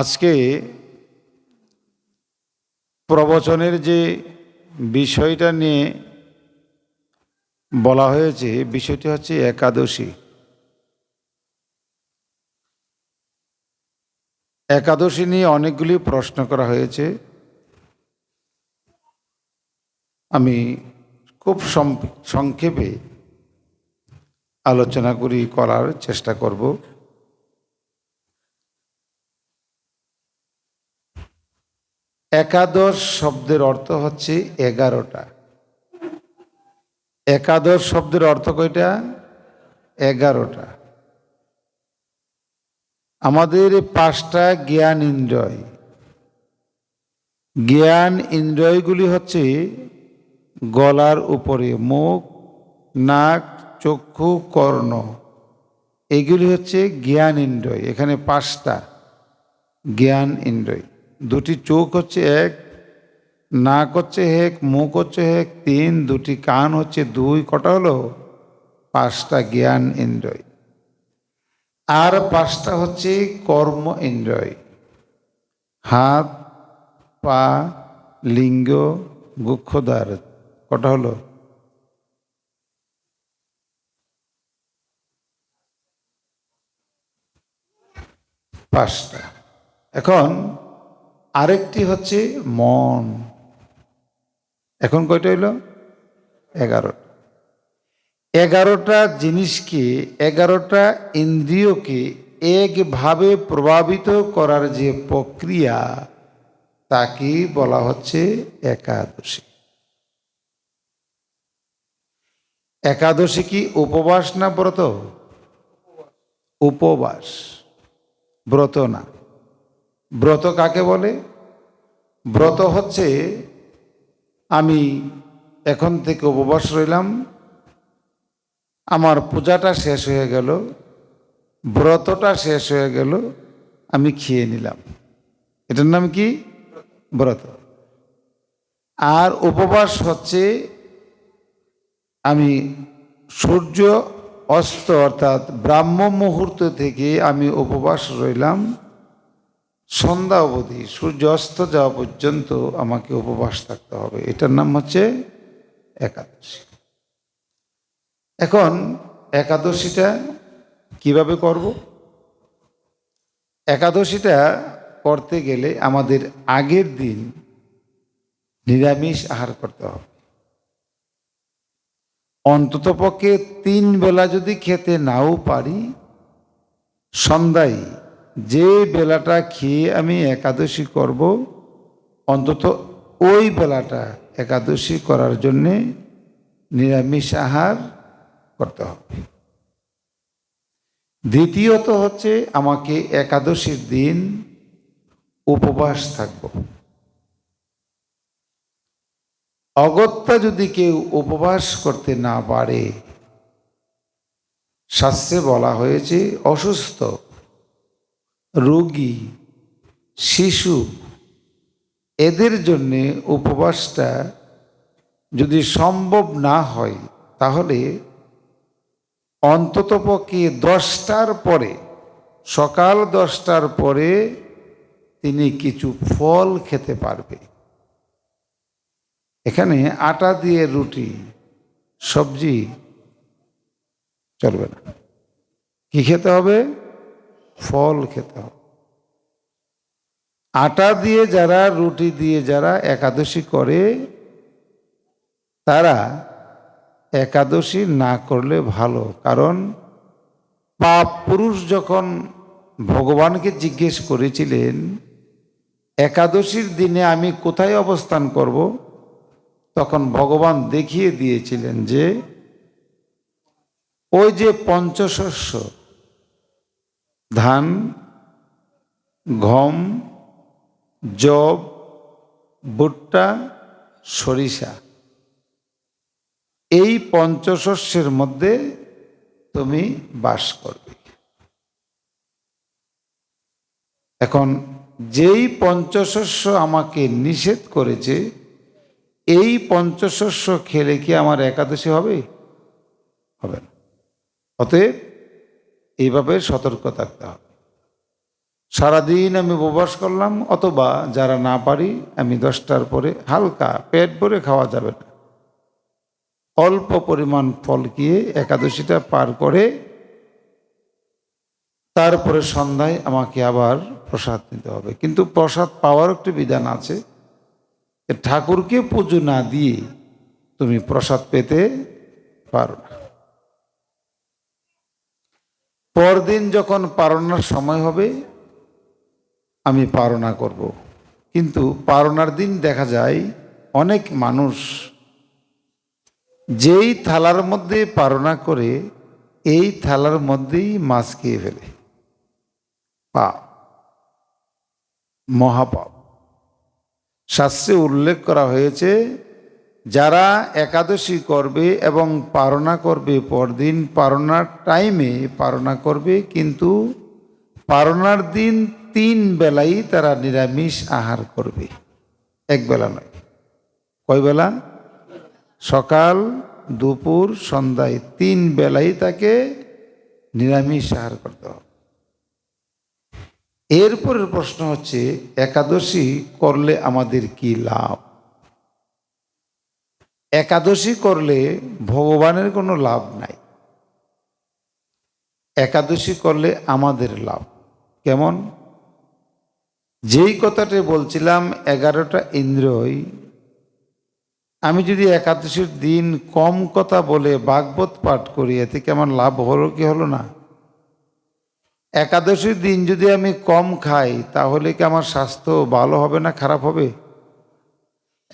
আজকে প্রবচনের যে বিষয়টা নিয়ে বলা হয়েছে, বিষয়টি হচ্ছে একাদশী। একাদশী নিয়ে অনেকগুলি প্রশ্ন করা হয়েছে। আমি খুব সংক্ষেপে আলোচনা করি, করার চেষ্টা করব। একাদশ শব্দের অর্থ হচ্ছে এগারোটা। একাদশ শব্দের অর্থ কয়টা? এগারোটা। আমাদের পাঁচটা জ্ঞান ইন্দ্রয়। জ্ঞান ইন্দ্রয়গুলি হচ্ছে গলার উপরে মুখ, নাক, চক্ষু, কর্ণ। এগুলি হচ্ছে জ্ঞান ইন্দ্রয়। এখানে পাঁচটা জ্ঞান ইন্দ্রয়। দুটি চোখ হচ্ছে এক, নাক হচ্ছে এক, মুখ হচ্ছে এক, তিন, দুটি কান হচ্ছে দুই, কটা হলো? পাঁচটা জ্ঞান ইন্দ্রয়। আর পাঁচটা হচ্ছে কর্ম ইন্দ্রয়। হাত, পা, লিঙ্গ গুক্ষদ্বার কটা হলো? পাঁচটা। এখন আরেকটি হচ্ছে মন। এখন কয়টা হইল? এগারোটা। এগারোটা জিনিসকে, এগারোটা ইন্দ্রিয়কে একভাবে প্রভাবিত করার যে প্রক্রিয়া, তাকে বলা হচ্ছে একাদশী। একাদশী কি উপবাস না ব্রত? উপবাস। ব্রত না। ব্রত কাকে বলে? ব্রত হচ্ছে আমি এখন থেকে উপবাস রইলাম, আমার পূজাটা শেষ হয়ে গেল, ব্রতটা শেষ হয়ে গেল, আমি খেয়ে নিলাম। এটার নাম কি? ব্রত। আর উপবাস হচ্ছে আমি সূর্য অস্ত অর্থাৎ ব্রাহ্ম মুহূর্ত থেকে আমি উপবাস রইলাম সন্ধ্যা অবধি, সূর্য অস্ত যাওয়া পর্যন্ত আমাকে উপবাস থাকতে হবে। এটার নাম হচ্ছে একাদশী। এখন একাদশীটা কীভাবে করব? একাদশীটা করতে গেলে আমাদের আগের দিন নিরামিষ আহার করতে হবে। অন্ততপক্ষে তিন বেলা যদি খেতে নাও পারি, সন্ধ্যায় যে বেলাটা খেয়ে আমি একাদশী করব, অন্তত ওই বেলাটা একাদশী করার জন্যে নিরামিষ আহার করতে হবে। দ্বিতীয়ত হচ্ছে আমাকে একাদশীর দিন উপবাস থাকব। অগত্যা যদি কেউ উপবাস করতে না পারে, শাস্ত্রে বলা হয়েছে অসুস্থ রোগী, শিশু, এদের জন্যে উপবাসটা যদি সম্ভব না হয়, তাহলে অন্ততপক্ষে দশটার পরে, সকাল দশটার পরে তিনি কিছু ফল খেতে পারবে। এখানে আটা দিয়ে রুটি, সবজি চলবে না। কি খেতে হবে? ফল খেতে হবে। আটা দিয়ে যারা রুটি দিয়ে যারা একাদশী করে, তারা একাদশী না করলে ভালো। কারণ পাপ পুরুষ যখন ভগবানকে জিজ্ঞেস করেছিলেন, একাদশীর দিনে আমি কোথায় অবস্থান করব? তখন ভগবান দেখিয়ে দিয়েছিলেন যে, ওই যে পঞ্চশস্য ধান, গম জব ভুট্টা, সরিষা। এই পঞ্চশস্যের মধ্যে তুমি বাস করবে। এখন যেই পঞ্চশস্য আমাকে নিষেধ করেছে, এই পঞ্চশস্য খেলে কি আমার একাদশী হবে? হবে না। অতএব এইভাবে সতর্ক থাকতে হবে। সারাদিন আমি উপবাস করলাম, অথবা যারা না পারি, আমি দশটার পরে হালকা পেট ভরে খাওয়া যাবে না। অল্প পরিমাণ ফল খেয়ে একাদশীটা পার করে তারপরে সন্ধ্যায় আমাকে আবার প্রসাদ নিতে হবে। কিন্তু প্রসাদ পাওয়ার একটি বিধান আছে ঠাকুরকে পুজো না দিয়ে তুমি প্রসাদ পেতে পারো না। পরদিন যখন পারণার সময় হবে, আমি পারণা করব। কিন্তু পারণার দিন দেখা যায়, অনেক মানুষ যেই থালার মধ্যে পারণা করে, এই থালার মধ্যেই মাছ খেয়ে ফেলে। পাপ। মহাপাপ। শাস্ত্রে উল্লেখ করা হয়েছে যারা একাদশী করবে এবং পারণা করবে, পরদিন পারণার টাইমে পারণা করবে, কিন্তু পারণার দিন তিন বেলাই তারা নিরামিষ আহার করবে। এক বেলা নয়। কয় বেলা? সকাল, দুপুর, সন্ধ্যায় তিন বেলাই তাকে নিরামিষ আহার করতে হবে। এরপরের প্রশ্ন হচ্ছে, একাদশী করলে আমাদের কি লাভ? একাদশী করলে ভগবানের কোনো লাভ নাই। একাদশী করলে আমাদের লাভ। কেমন? যেই কথাটা বলছিলাম, এগারোটা ইন্দ্রই আমি যদি একাদশীর দিন কম কথা বলে ভাগবত পাঠ করি, এতে কি আমার লাভ হলো কি হলো না? একাদশীর দিন যদি আমি কম খাই, তাহলে কি আমার স্বাস্থ্য ভালো হবে না খারাপ হবে?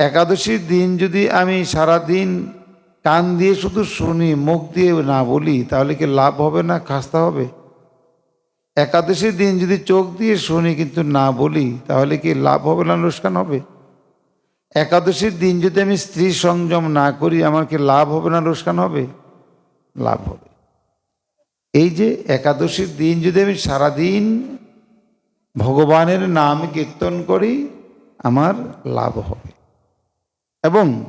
একাদশীর দিন যদি আমি সারা দিন কান দিয়ে শুধু শুনি, মুখ দিয়ে না বলি, তাহলে কি লাভ হবে না, খাস্তা হবে? একাদশীর দিন যদি চোখ দিয়ে শুনি কিন্তু না বলি, তাহলে কি লাভ হবে না, লোকসান হবে? একাদশীর দিন যদি আমি স্ত্রী সংযম না করি, আমার কি লাভ হবে না, লোকসান হবে? লাভ হবে। এই যে একাদশীর দিন যদি আমি সারাদিন ভগবানের নাম কীর্তন করি, আমার লাভ হবে। এবং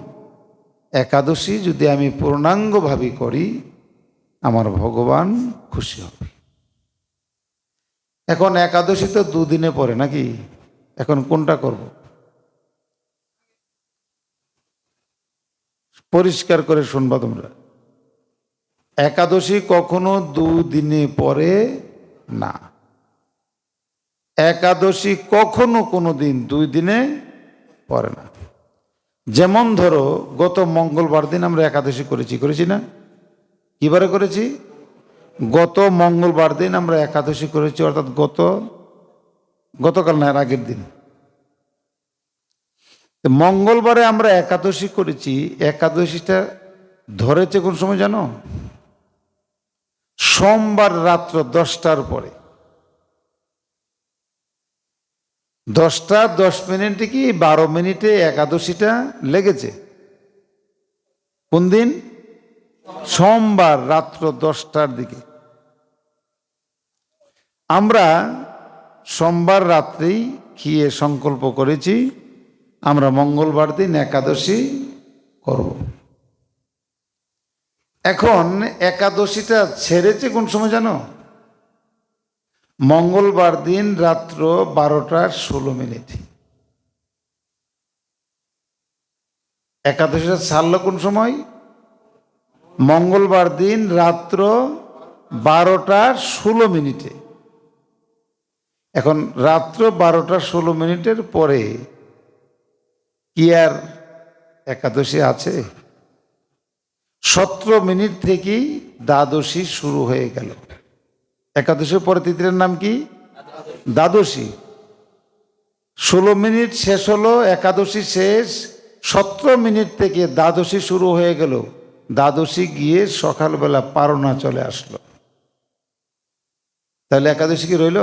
একাদশী যদি আমি পূর্ণাঙ্গভাবে করি, আমার ভগবান খুশি হবে। এখন একাদশী তো দুদিনে পরে নাকি? এখন কোনটা করব? পরিষ্কার করে শুনবা তোমরা। একাদশী কখনো দুদিনে পরে না। একাদশী কখনো কোনো দিন দুই দিনে পরে না। যেমন ধরো, গত মঙ্গলবার দিন আমরা একাদশী করেছি করেছি না? কিবারে করেছি? গত মঙ্গলবার দিন আমরা একাদশী করেছি, অর্থাৎ গত, গতকাল না আগের দিন। মঙ্গলবারে আমরা একাদশী করেছি, একাদশীটা ধরেছে কোন সময় জানো? সোমবার রাত্র দশটার পরে। দশটা, দশ মিনিটে কি বারো মিনিটে একাদশীটা লেগেছে? কোন দিন? সোমবার রাত্র দশটার দিকে। আমরা সোমবার রাত্রেই খেয়ে সংকল্প করেছি, আমরা মঙ্গলবার দিন একাদশী করব। এখন একাদশীটা ছেড়েছে কোন সময় জানো? মঙ্গলবার দিন রাত্র বারোটা ষোলো মিনিট। একাদশীটা ছাড়লো কোন সময়? মঙ্গলবার দিন রাত্র বারোটা ষোলো মিনিটে। এখন রাত্র বারোটা ষোলো মিনিটের পরে কি আর একাদশী আছে? সতেরো মিনিট থেকেই দ্বাদশী শুরু হয়ে গেল। একাদশীর পরে তৃতীয়ের নাম কি? দ্বাদশী। ষোলো মিনিট শেষ হলো, একাদশী শেষ, সতেরো মিনিট থেকে দ্বাদশী শুরু হয়ে গেল। দ্বাদশী গিয়ে সকালবেলা পারনা চলে আসলো। তাহলে একাদশী কি রইল?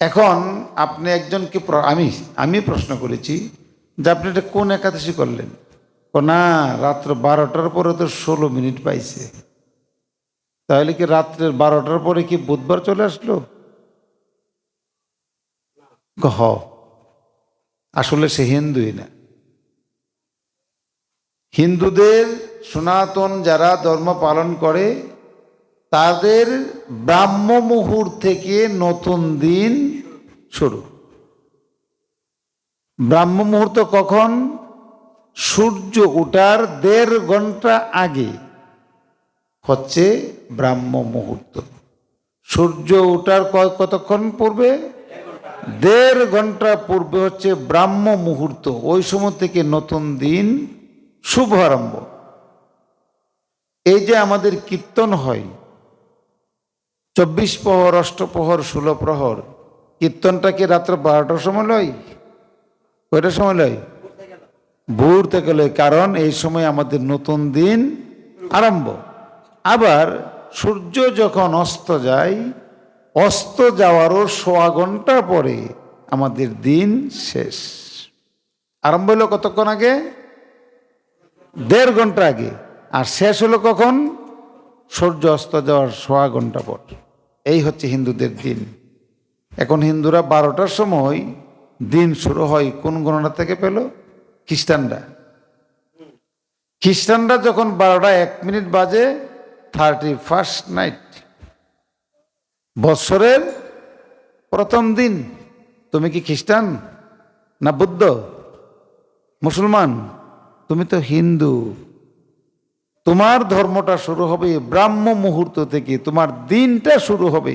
এখন আপনি একজনকে আমি আমি প্রশ্ন করেছি যে আপনি এটা কোন একাদশী করলেন? না, রাত্র বারোটার পরে তো ষোলো মিনিট পাইছে। তাহলে কি রাত্রের বারোটার পরে কি বুধবার চলে আসলো? হ। আসলে সে হিন্দুই না। হিন্দুদের সনাতন যারা ধর্ম পালন করে, তাদের ব্রাহ্ম মুহূর্ত থেকে নতুন দিন শুরু। ব্রাহ্ম মুহূর্ত কখন? সূর্য ওঠার দেড় ঘণ্টা আগে। হচ্ছে ব্রাহ্ম মুহূর্ত। সূর্য ওঠার কতক্ষণ পূর্বে? দেড় ঘণ্টা পূর্বে হচ্ছে ব্রাহ্ম মুহূর্ত। ওই সময় থেকে নতুন দিন শুভ আরম্ভ। এই যে আমাদের কীর্তন হয়, চব্বিশ প্রহর অষ্টপ্রহর ষোলো প্রহর, কীর্তনটা কি রাত্র বারোটার সময় লয়? কয়টার সময় লয়? ভোর থেকে লয়। কারণ এই সময় আমাদের নতুন দিন আরম্ভ। আবার সূর্য যখন অস্ত যায়, অস্ত যাওয়ারও সোয়া ঘণ্টা পরে আমাদের দিন শেষ। আরম্ভ হলো কতক্ষণ আগে? দেড় ঘণ্টা আগে। আর শেষ হলো কখন? সূর্য অস্ত যাওয়ার সোয়া ঘণ্টা পর। এই হচ্ছে হিন্দুদের দিন। এখন হিন্দুরা বারোটার সময় দিন শুরু হয় কোন গণনা থেকে পেল? খ্রিস্টানরা। খ্রিস্টানরা যখন বারোটা এক মিনিট বাজে থার্টি ফার্স্ট নাইট বৎসরের প্রথম দিন, তুমি কি খ্রিস্টান না বুদ্ধ? মুসলমান? তুমি তো হিন্দু। তোমার ধর্মটা শুরু হবে ব্রাহ্ম মুহূর্ত থেকে, তোমার দিনটা শুরু হবে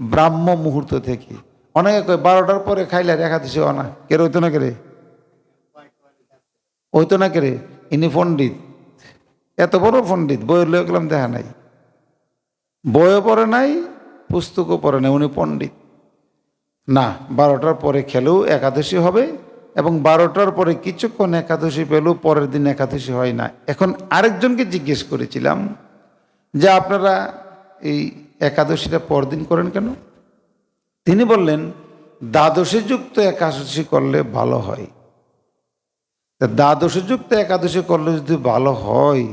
ব্রাহ্ম মুহূর্ত থেকে। অনেকে কয়, বারোটার পরে খাইলে রেখা দিছে না কে রইতো না কেরে ওইতো না কেরে ইনি পণ্ডিত। এত বড় পণ্ডিত, বইয়ের লয়ে গেলাম দেখা নাই। বইও পড়ে নাই, পুস্তকও পড়ে নাই, উনি পণ্ডিত। না, বারোটার পরে খেলেও একাদশী হবে এবং বারোটার পরে কিছুক্ষণ একাদশী পেলেও পরের দিন একাদশী হয় না। এখন আরেকজনকে জিজ্ঞেস করেছিলাম যে আপনারা এই একাদশীটা পরদিন করেন কেন? তিনি বললেন দ্বাদশী যুক্ত একাদশী করলে ভালো হয়। দ্বাদশী যুক্ত একাদশী করলে যদি ভালো হয়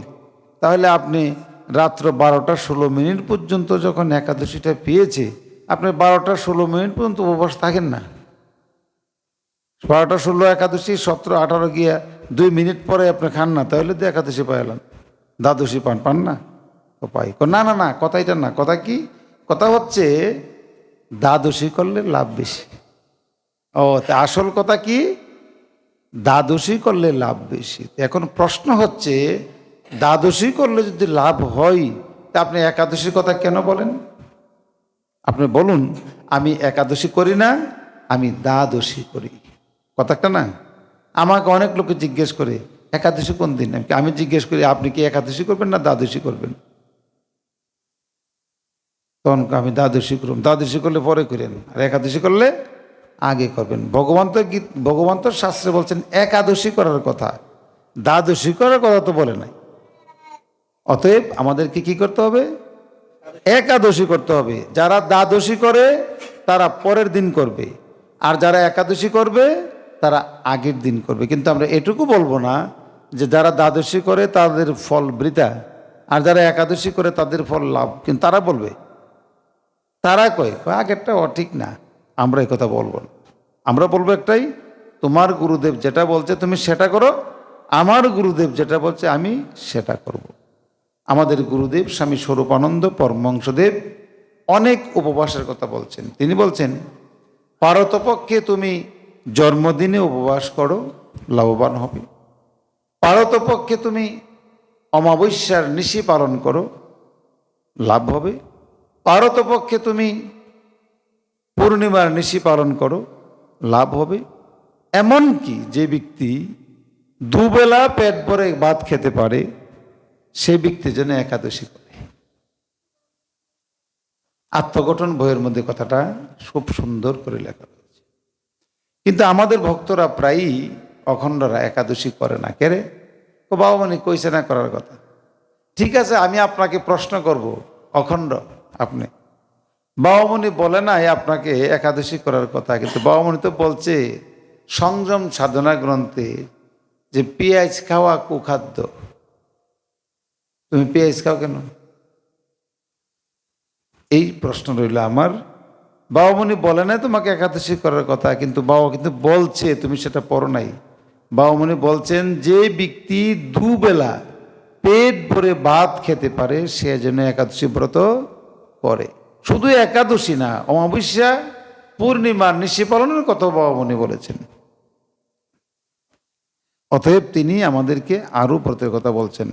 তাহলে আপনি রাত্র বারোটা ষোলো মিনিট পর্যন্ত যখন একাদশীটা পেয়েছে, আপনি বারোটা ষোলো মিনিট পর্যন্ত উপবাস থাকেন না। বারোটা ষোলো একাদশী, সতেরো আঠারো গিয়া দুই মিনিট পরে আপনি খান না, তাহলে তো একাদশী পাইলাম দ্বাদশী পান পান না? ও পাই। না না না, কথা এটা না, কথা কি? কথা হচ্ছে দ্বাদশী করলে লাভ বেশি। ও আসল কথা কি? দ্বাদশী করলে লাভ বেশি। এখন প্রশ্ন হচ্ছে দ্বাদশী করলে যদি লাভ হয়, তা আপনি একাদশীর কথা কেন বলেন? আপনি বলুন, আমি একাদশী করি না, আমি দ্বাদশী করি। কথাটা না? আমাকে অনেক লোকে জিজ্ঞেস করে, একাদশী কোন দিন? আমি- জিজ্ঞেস করি, আপনি কি একাদশী করবেন না দ্বাদশী করবেন? তখন আমি দ্বাদশী করুন দ্বাদশী করলে পরে করেন, আর একাদশী করলে আগে করবেন। ভগবান তো গীত ভগবান তো শাস্ত্রে বলছেন, একাদশী করার কথা। দ্বাদশী করার কথা তো বলে নাই। অতএব আমাদেরকে কি করতে হবে? একাদশী করতে হবে। যারা দ্বাদশী করে, তারা পরের দিন করবে। আর যারা একাদশী করবে, তারা আগের দিন করবে। কিন্তু আমরা এটুকু বলব না যে যারা দ্বাদশী করে, তাদের ফল বৃথা। আর যারা একাদশী করে, তাদের ফল লাভ। কিন্তু তারা বলবে, তারা কয় আগেরটা অঠিক না। আমরা কথা বলব না। আমরা বলব একটাই, তোমার গুরুদেব যেটা বলছে তুমি সেটা করো, আমার গুরুদেব যেটা বলছে আমি সেটা করব। আমাদের গুরুদেব স্বামী স্বরূপানন্দ পরমংশদেব অনেক উপবাসের কথা বলছেন। তিনি বলছেন, পারতপক্ষে তুমি জন্মদিনে উপবাস করো, লাভবান হবে। পারতপক্ষে তুমি অমাবস্যার নিশি পালন করো, লাভ হবে। পারতপক্ষে তুমি পূর্ণিমার নিশি পালন করো, লাভ হবে। এমনকি যে ব্যক্তি দুবেলা পেট ভরে ভাত খেতে পারে সে ব্যক্তি যেন একাদশী করে। আত্মগঠন বইয়ের মধ্যে কথাটা খুব সুন্দর করে লেখা রয়েছে। কিন্তু আমাদের ভক্তরা প্রায়ই অখণ্ডরা একাদশী করে না। কেরে ও বাবা মানে কইছে না করার কথা। ঠিক আছে, আমি আপনাকে প্রশ্ন করব, অখণ্ড আপনি। বাবামণি বলে নাই আপনাকে একাদশী করার কথা, কিন্তু বাবামণি তো বলছে, সংযম সাধনা গ্রন্থে যে পেঁয়াজ খাওয়া কুখাদ্য তুমি পেঁয়াজ খাও কেন? এই প্রশ্ন রইল আমার। বাবামণি বলে নাই তোমাকে একাদশী করার কথা, কিন্তু বাবা কিন্তু বলছে, তুমি সেটা পড়ো নাই। বাবামণি বলছেন, যে ব্যক্তি দুবেলা পেট ভরে ভাত খেতে পারে, সে যেন একাদশী ব্রত করে। শুধু একাদশী না, অমাবস্যা পূর্ণিমার নিশি পালনের কথা বাবা মনি বলেছেন। অতএব তিনি আমাদেরকে আরও ব্রতের কথা বলছেন।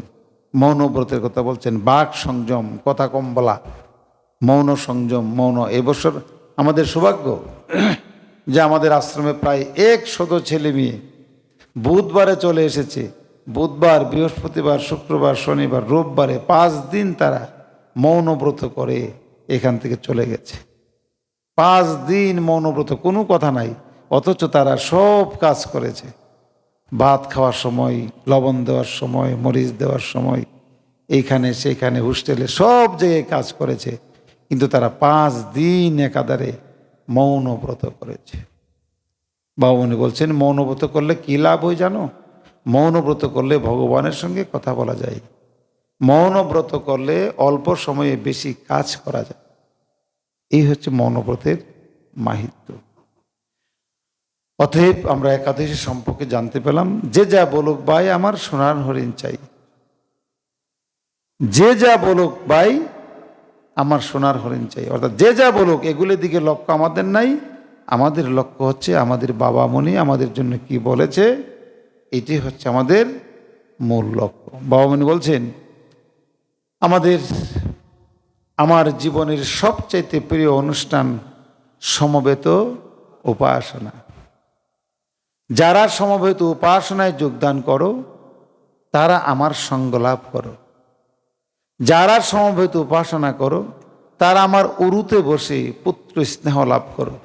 মৌন ব্রতের কথা বলছেন, বাক সংযম, কথা কম বলা, মৌন সংযম, মৌন, এবছর আমাদের সৌভাগ্য যে আমাদের আশ্রমে প্রায় এক শত ছেলে মেয়ে বুধবারে চলে এসেছে। বুধবার, বৃহস্পতিবার, শুক্রবার, শনিবার, রোববারে পাঁচ দিন তারা মৌনব্রত করে এখান থেকে চলে গেছে। পাঁচ দিন মৌনব্রত, কোনো কথা নাই, অথচ তারা সব কাজ করেছে। ভাত খাওয়ার সময়, লবণ দেওয়ার সময়, মরিচ দেওয়ার সময়, এইখানে, সেইখানে, হোস্টেলে সব জায়গায় কাজ করেছে। কিন্তু তারা পাঁচ দিন একাধারে মৌনব্রত করেছে। বাবুনি বলছেন, মৌনব্রত করলে কী লাভ হয় জানো? মৌনব্রত করলে ভগবানের সঙ্গে কথা বলা যায়। মৌনব্রত করলে অল্প সময়ে বেশি কাজ করা যায়। এই হচ্ছে মৌনব্রতের মাহিত্য। অতএব আমরা একাদশী সম্পর্কে জানতে পেলাম, যে যা বলুক ভাই, আমার সোনার হরিণ চাই। যে যা বলুক ভাই, আমার সোনার হরিণ চাই। অর্থাৎ যে যা বলুক, এগুলির দিকে লক্ষ্য আমাদের নাই। আমাদের লক্ষ্য হচ্ছে আমাদের বাবা মনি আমাদের জন্য কি বলেছে, এটি হচ্ছে আমাদের মূল লক্ষ্য। বাবা মনি বলছেন, আমাদের, আমার জীবনের সবচাইতে প্রিয় অনুষ্ঠান সমবেত উপাসনা। যারা সমবেত উপাসনায় যোগদান করো, তারা আমার সঙ্গ লাভ করো। যারা সমবেত উপাসনা করো, তারা আমার উরুতে বসে পুত্র স্নেহ লাভ করো।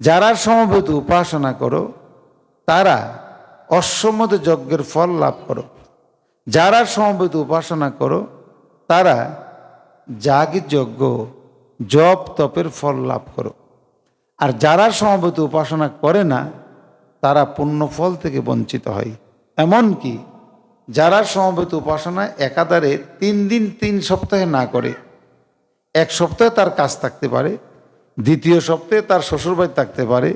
যারা সমবেত উপাসনা করো, তারা অশ্বমত যজ্ঞের ফল লাভ করো। যারা সমবেত উপাসনা করো, তারা যাগ যজ্ঞ, জপ, তপের ফল লাভ করো। আর যারা সমবেত উপাসনা করে না তারা পুণ্যফল থেকে বঞ্চিত হয়। এমনকি যারা সমবেত উপাসনা একাধারে তিন দিন তিন সপ্তাহে না করে, এক সপ্তাহে তার কাজ থাকতে পারে, দ্বিতীয় সপ্তাহে তার শ্বশুরবাড়ি থাকতে পারে,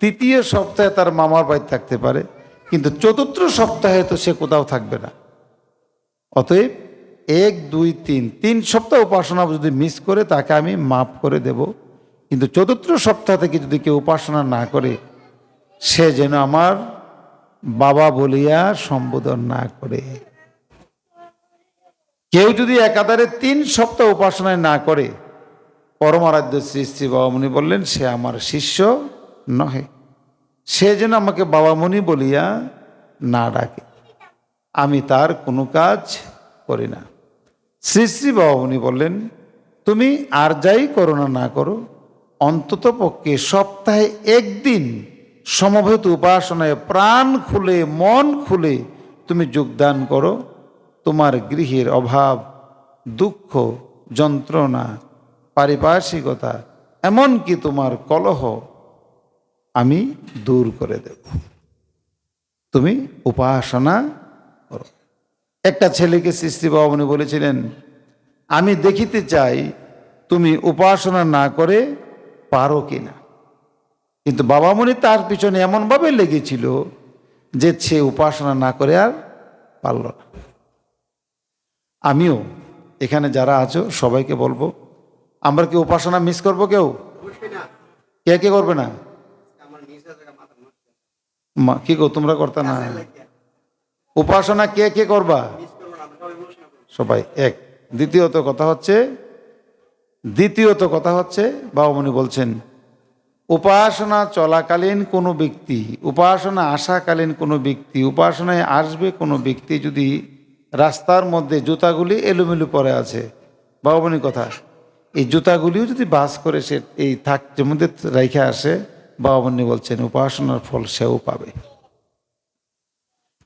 তৃতীয় সপ্তাহে তার মামার বাড়ি থাকতে পারে, কিন্তু চতুর্থ সপ্তাহে তো সে কোথাও থাকবে না। অতএব এক, দুই, তিন তিন সপ্তাহ উপাসনা যদি মিস করে তাকে আমি মাফ করে দেব, কিন্তু চতুর্থ সপ্তাহ থেকে যদি কেউ উপাসনা না করে সে যেন আমার বাবা বলিয়া সম্বোধন না করে। কেউ যদি একাধারে তিন সপ্তাহ উপাসনায় না করে, পরমারাধ্য শ্রী শ্রী বাবামণি বললেন, সে আমার শিষ্য নহে। সে যেন আমাকে বাবামণি বলিয়া না ডাকে। আমি তার কোনো কাজ করি না। শ্রী শ্রী বাবামণি বললেন, তুমি আর যাই করো না না করো। অন্তত পক্ষে সপ্তাহে একদিন সমবেত উপাসনায় প্রাণ খুলে, মন খুলে তুমি যোগদান করো। তোমার গৃহের অভাব, দুঃখ, যন্ত্রণা, পারিপার্শ্বিকতা, এমনকি তোমার কলহ আমি দূর করে দেব। তুমি উপাসনা করো। একটা ছেলেকে সৃষ্টি বাবনী বলেছিলেন, আমি দেখিতে চাই তুমি উপাসনা না করে পারো কিনা? কিন্তু বাবামণি তার পিছনে এমনভাবে লেগেছিল যে সে উপাসনা না করে আর পারল না। আমিও এখানে যারা আছো সবাইকে বলব আমরা কি উপাসনা মিস করব কেউ? কে কে করবে না? মা, কি গো তোমরা করতে না? উপাসনা কে কে করবা? সবাই এক। দ্বিতীয়ত কথা হচ্ছে দ্বিতীয়ত কথা হচ্ছে বাবা বাবামণি বলছেন উপাসনা চলাকালীন কোনো ব্যক্তি, উপাসনা আসাকালীন কোনো ব্যক্তি, উপাসনায় আসবে কোনো ব্যক্তি যদি রাস্তার মধ্যে জুতাগুলি এলোমেলো পরে আছে। বাবামণি কথা, এই জুতাগুলিও যদি বাস করে সে এই থাকের মধ্যে রেখে আসে বাবামণি বলছেন, উপাসনার ফল সেও পাবে।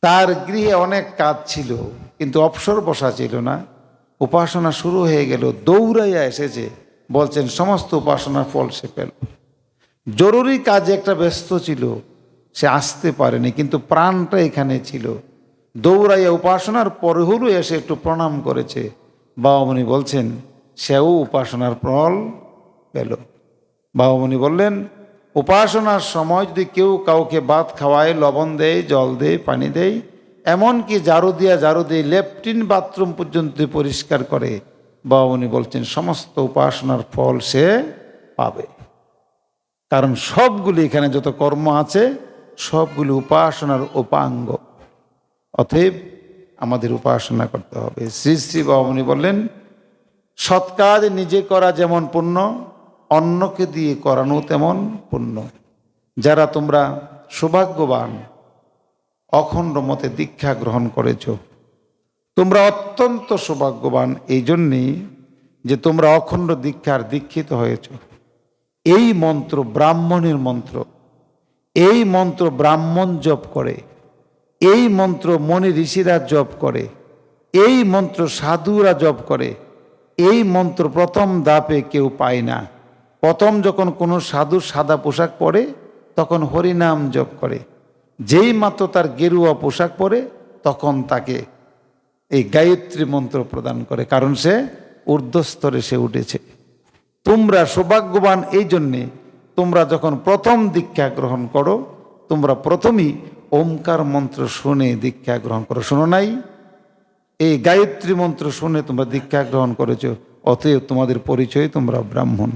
তার গৃহে অনেক কাজ ছিল, কিন্তু অবসর বসা ছিল না। উপাসনা শুরু হয়ে গেল, দৌড়াইয়া এসেছে, বলছেন, সমস্ত উপাসনার ফল সে পেল। জরুরি কাজে একটা ব্যস্ত ছিল। সে আসতে পারেনি, কিন্তু প্রাণটা এখানে ছিল। দৌড়াইয়া উপাসনার পরে হলো এসে একটু প্রণাম করেছে। বাবামণি বলছেন, সেও উপাসনার ফল পেল। বাবামণি বললেন, উপাসনার সময় যদি কেউ কাউকে ভাত খাওয়ায়, লবণ দেয়, জল দেয়, পানি দেয়, এমনকি ঝাড়ু দিয়া ঝাড়ু দিয়ে লেফটিন বাথরুম পর্যন্ত পরিষ্কার করে বাবা বলছেন, সমস্ত উপাসনার ফল সে পাবে। কারণ সবগুলি এখানে যত কর্ম আছে, সবগুলি উপাসনার উপাঙ্গ। অতএব আমাদের উপাসনা করতে হবে। শ্রী শ্রী বাবামণি বললেন সৎ কাজ নিজে করা যেমন পুণ্য, অন্যকে দিয়ে করানো তেমন পুণ্য। যারা তোমরা সৌভাগ্যবান, অখণ্ড মতে দীক্ষা গ্রহণ করেছ, তোমরা অত্যন্ত সৌভাগ্যবান। এই জন্যেই যে তোমরা অখণ্ড দীক্ষার দীক্ষিত হয়েছ। এই মন্ত্র ব্রাহ্মণের মন্ত্র, এই মন্ত্র ব্রাহ্মণ জপ করে, এই মন্ত্র মনি ঋষিরা জপ করে, এই মন্ত্র সাধুরা জপ করে, এই মন্ত্র প্রথম দাপে কেউ পায় না। প্রথম যখন কোনো সাধু সাদা পোশাক পরে, তখন হরিনাম জপ করে। যেই মাত্র তার গেরুয়া পোশাক পরে, তখন তাকে এই গায়ত্রী মন্ত্র প্রদান করে, কারণ সে ঊর্ধ্বস্তরে সে উঠেছে। তোমরা সৌভাগ্যবান এই জন্যে তোমরা যখন প্রথম দীক্ষা গ্রহণ করো, তোমরা প্রথমেই ওমকার মন্ত্র শুনে দীক্ষা গ্রহণ করো। শোনো নাই? এই গায়ত্রী মন্ত্র শুনে তোমরা দীক্ষা গ্রহণ করেছ, অতএব তোমাদের পরিচয় তোমরা ব্রাহ্মণ।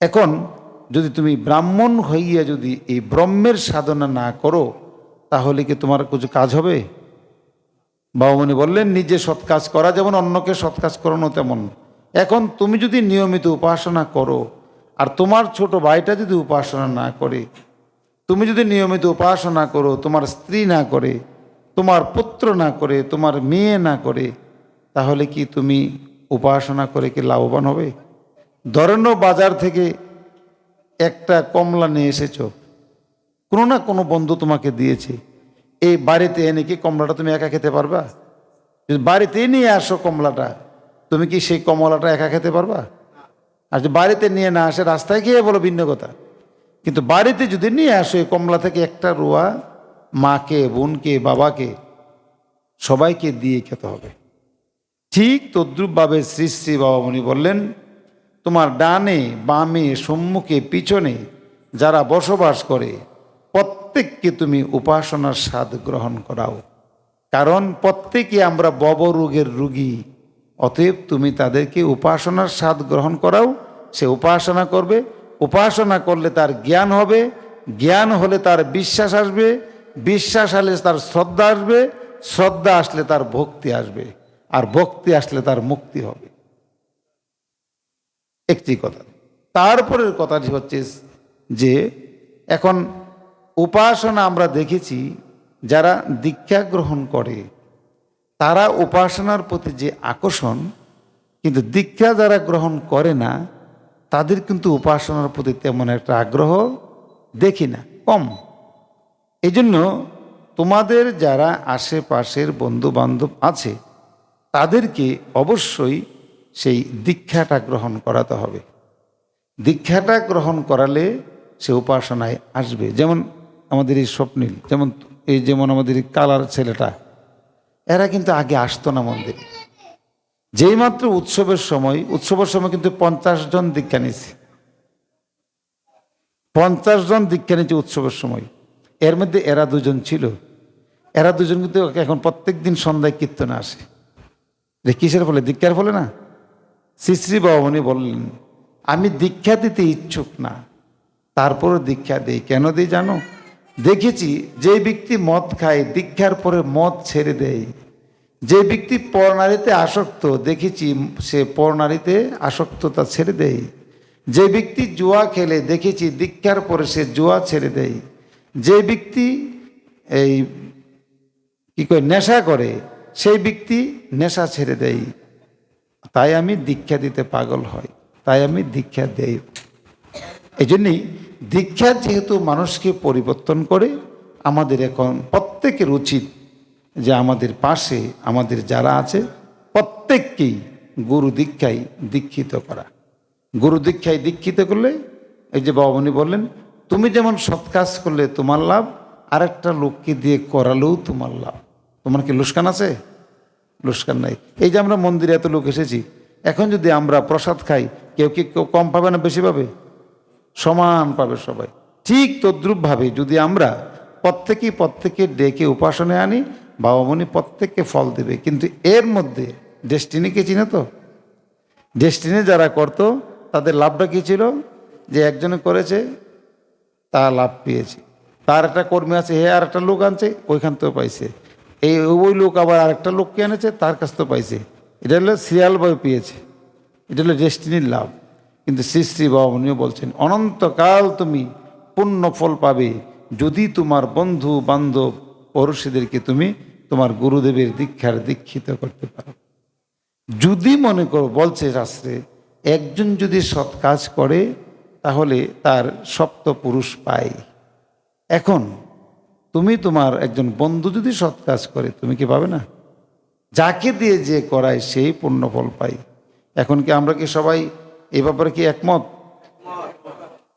এখন যদি তুমি ব্রাহ্মণ হইয়া যদি এই ব্রহ্মের সাধনা না করো, তাহলে কি তোমার কিছু কাজ হবে? বাবুমণি বললেন, নিজে সৎ কাজ করা যেমন অন্যকে সৎ কাজ করানো তেমন। এখন তুমি যদি নিয়মিত উপাসনা করো, আর তোমার ছোট ভাইটা যদি উপাসনা না করে, তুমি যদি নিয়মিত উপাসনা করো, তোমার স্ত্রী না করে, তোমার পুত্র না করে, তোমার মেয়ে না করে, তাহলে কি তুমি উপাসনা করে কি লাভবান হবে? ধরেনও বাজার থেকে একটা কমলা নিয়ে এসেছ। কোনো না কোনো বন্ধু তোমাকে দিয়েছে। এই বাড়িতে এনে কি কমলাটা তুমি একা খেতে পারবা? যদি বাড়িতে নিয়ে আসো কমলাটা, তুমি কি সেই কমলাটা একা খেতে পারবা? আর যদি বাড়িতে নিয়ে না আসে, রাস্তায় গিয়ে বলো ভিন্ন কথা। কিন্তু বাড়িতে যদি নিয়ে আসো এই কমলা থেকে একটা রোয়া মাকে, বোনকে, বাবাকে, সবাইকে দিয়ে খেতে হবে। ঠিক তদ্রুপভাবে শ্রী শ্রী বাবামণি বললেন, তোমার ডানে, বামে, সম্মুখে, পিছনে যারা বসবাস করে প্রত্যেককে তুমি উপাসনার স্বাদ গ্রহণ করাও। কারণ প্রত্যেকে আমরা ববরোগের রুগী, অতএব তুমি তাদেরকে উপাসনার স্বাদ গ্রহণ করাও। সে উপাসনা করবে, উপাসনা করলে তার জ্ঞান হবে, জ্ঞান হলে তার বিশ্বাস আসবে, বিশ্বাস আসলে তার শ্রদ্ধা আসবে, শ্রদ্ধা আসলে তার ভক্তি আসবে, আর ভক্তি আসলে তার মুক্তি হবে। একটি কথা। তারপরের কথাটি হচ্ছে যে, এখন উপাসনা আমরা দেখেছি, যারা দীক্ষা গ্রহণ করে, তারা উপাসনার প্রতি যে আকর্ষণ, কিন্তু দীক্ষা যারা গ্রহণ করে না, তাদের কিন্তু উপাসনার প্রতি তেমন একটা আগ্রহ দেখি না, কম। এই জন্য তোমাদের যারা আশেপাশের বন্ধু বান্ধব আছে, তাদেরকে অবশ্যই সেই দীক্ষাটা গ্রহণ করাতে হবে। দীক্ষাটা গ্রহণ করালে সে উপাসনায় আসবে। যেমন আমাদের এই স্বপ্নীল, যেমন এই যেমন আমাদের কালার ছেলেটা, এরা কিন্তু আগে আসতো না মন্দিরে। যেই মাত্র উৎসবের সময় উৎসবের সময় কিন্তু পঞ্চাশ জন দীক্ষা নিয়েছে। পঞ্চাশ জন দীক্ষা নিয়েছে উৎসবের সময়। এর মধ্যে এরা দুজন ছিল। এরা দুজন কিন্তু এখন প্রত্যেক দিন সন্ধ্যায় কীর্তনে আসে। যে কিসের ফলে? দীক্ষার ফলে না? শ্রী শ্রী বাবামণি বললেন, আমি দীক্ষা দিতে ইচ্ছুক না। তারপরও দীক্ষা দিই। কেন দিই জানো? দেখেছি, যে ব্যক্তি মদ খায়, দীক্ষার পরে মদ ছেড়ে দেয়। যে ব্যক্তি পরনারীতে আসক্ত, দেখেছি সে পরনারীতে আসক্ততা ছেড়ে দেয়। যে ব্যক্তি জুয়া খেলে, দেখেছি দীক্ষার পরে সে জুয়া ছেড়ে দেয়। যে ব্যক্তি এই কি করে নেশা করে, সেই ব্যক্তি নেশা ছেড়ে দেয়। তাই আমি দীক্ষা দিতে পাগল হয়। তাই আমি দীক্ষা দেই। এই জন্যেই দীক্ষা যেহেতু মানুষকে পরিবর্তন করে, আমাদের এখন প্রত্যেকের উচিত যে আমাদের পাশে, আমাদের যারা আছে, প্রত্যেককেই গুরু দীক্ষায় দীক্ষিত করা। গুরু দীক্ষায় দীক্ষিত করলে, এই যে বাবামণি বললেন, তুমি যেমন সৎ কাজ করলে তোমার লাভ, আরেকটা লোককে দিয়ে করালেও তোমার লাভ। তোমার কি লুস্কান আছে? লুস্কান নাই। এই যে আমরা মন্দিরে এত লোক এসেছি, এখন যদি আমরা প্রসাদ খাই, কেউ কি কেউ কম পাবে না বেশি পাবে? সমান পাবে সবাই। ঠিক তদ্রূপভাবে যদি আমরা প্রত্যেকেই প্রত্যেকে ডেকে উপাসনে আনি বাবা বাবামণি প্রত্যেককে ফল দেবে। কিন্তু এর মধ্যে ডেস্টিনিকে চিনে তো? ডেস্টিনি যারা করতো, তাদের লাভটা কী ছিল? যে একজনে করেছে, তা লাভ পেয়েছে। তার একটা কর্মী আছে, হে আর একটা লোক আনছে, ওইখান থেকেও পাইছে। এই ওই লোক আবার আরেকটা লোককে এনেছে, তার কাছ থেকেও পাইছে। এটা হলো সিরিয়াল সিরিয়ালভাবে পেয়েছে। এটা হলো ডেস্টিনির লাভ। কিন্তু শ্রী শ্রী বাবনীয় বলছেন, অনন্তকাল তুমি পূর্ণ ফল পাবে যদি তোমার বন্ধু বান্ধব পড়োশীদেরকে তুমি তোমার গুরুদেবের দীক্ষার দীক্ষিত করতে পারো। যদি মনে করো, বলছে শাস্ত্রে, একজন যদি সৎ কাজ করে, তাহলে তার সপ্ত পুরুষ পায়। এখন, তুমি তোমার একজন বন্ধু যদি সৎ কাজ করে, তুমি কি পাবে না? যাকে দিয়ে যে করায়, সেই পূর্ণ ফল পাই এখন কি আমরা কি সবাই এ ব্যাপারে কি একমত?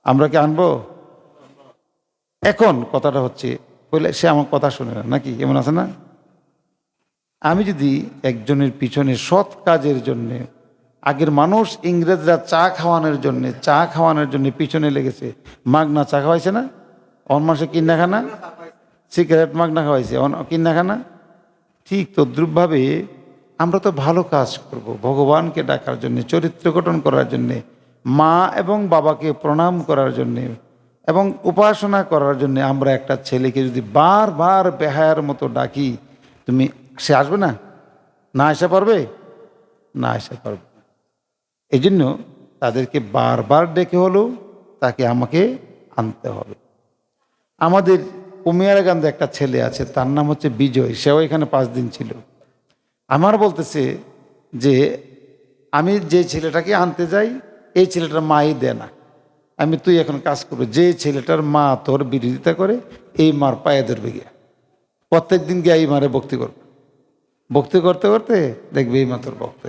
আমরা কি আনব? এখন কথাটা হচ্ছে বলে সে আমার কথা শুনে না, নাকি? এমন আছে না? আমি যদি একজনের পিছনে সৎ কাজের জন্যে, আগের মানুষ ইংরেজরা চা খাওয়ানোর জন্যে, চা খাওয়ানোর জন্য পিছনে লেগেছে, মাগনা চা খাওয়াইছে না? অন মাসে কিনা খানা? সিগারেট মাগনা খাওয়াইছে, অন কিনা খানা? ঠিক তদ্রুপভাবে আমরা তো ভালো কাজ করব। ভগবানকে ডাকার জন্যে, চরিত্র গঠন করার জন্যে, মা এবং বাবাকে প্রণাম করার জন্যে এবং উপাসনা করার জন্য আমরা একটা ছেলেকে যদি বারবার বেহায়ার মতো ডাকি, তুমি, সে আসবে না? না আসা পারবে? না আসা পারবে এই জন্য তাদেরকে বারবার ডেকে হলেও তাকে আমাকে আনতে হবে। আমাদের কুমিয়ারাগান্ধে একটা ছেলে আছে, তার নাম হচ্ছে বিজয়, সেও এখানে পাঁচ দিন ছিল। আমার বলতেছে যে, আমি যে ছেলেটাকে আনতে যাই, এই ছেলেটার মাই দেয় না। আমি তুই এখন কাজ করব। যে ছেলেটার মা তোর বিরোধিতা করে, এই মার পায়ে ধরবে গিয়া। প্রত্যেক দিন গিয়ে এই মারে ভক্তি করবে। ভক্তি করতে করতে দেখবে এই মা তোর ভক্ত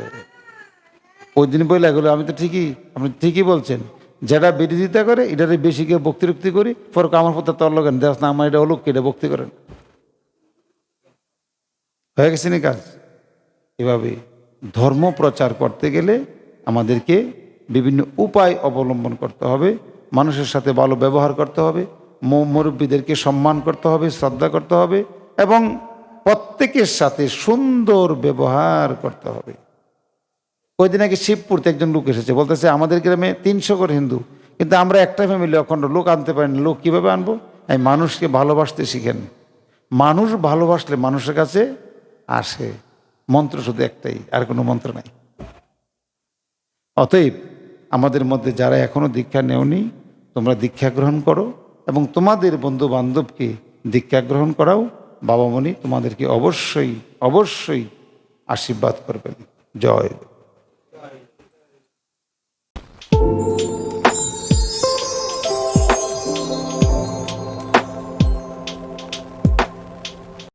ওই দিন বলে এগুলো আমি তো ঠিকই, আপনি ঠিকই বলছেন। যেটা বিরোধিতা করে, এটারে বেশি গিয়ে ভক্তি রক্তি করি। পর আমার পথে তোর লগেন, দেখ না, আমার এটা অলোককে, এটা ভক্তি করেন। হয়ে গেছে নি কাজ? এভাবে ধর্ম প্রচার করতে গেলে আমাদেরকে বিভিন্ন উপায় অবলম্বন করতে হবে, মানুষের সাথে ভালো ব্যবহার করতে হবে মুরব্বীদেরকে সম্মান করতে হবে, শ্রদ্ধা করতে হবে এবং প্রত্যেকের সাথে সুন্দর ব্যবহার করতে হবে। ওই দিন আগে শিবপুরতে একজন লোক এসেছে, বলতেছে, আমাদের গ্রামে তিনশো করে হিন্দু, কিন্তু আমরা একটা ফ্যামিলি অখণ্ড, লোক আনতে পারি না, লোক কীভাবে আনব? এই মানুষকে ভালোবাসতে শিখেন। মানুষ ভালোবাসলে মানুষের কাছে আসে। মন্ত্র শুধু একটাই, আর কোনো মন্ত্র নাই। অতএব আমাদের মধ্যে যারা এখনও দীক্ষা নেওনি, তোমরা দীক্ষা গ্রহণ করো এবং তোমাদের বন্ধু বান্ধবকে দীক্ষা গ্রহণ করাও। বাবামণি তোমাদেরকে অবশ্যই অবশ্যই আশীর্বাদ করবেন। জয়।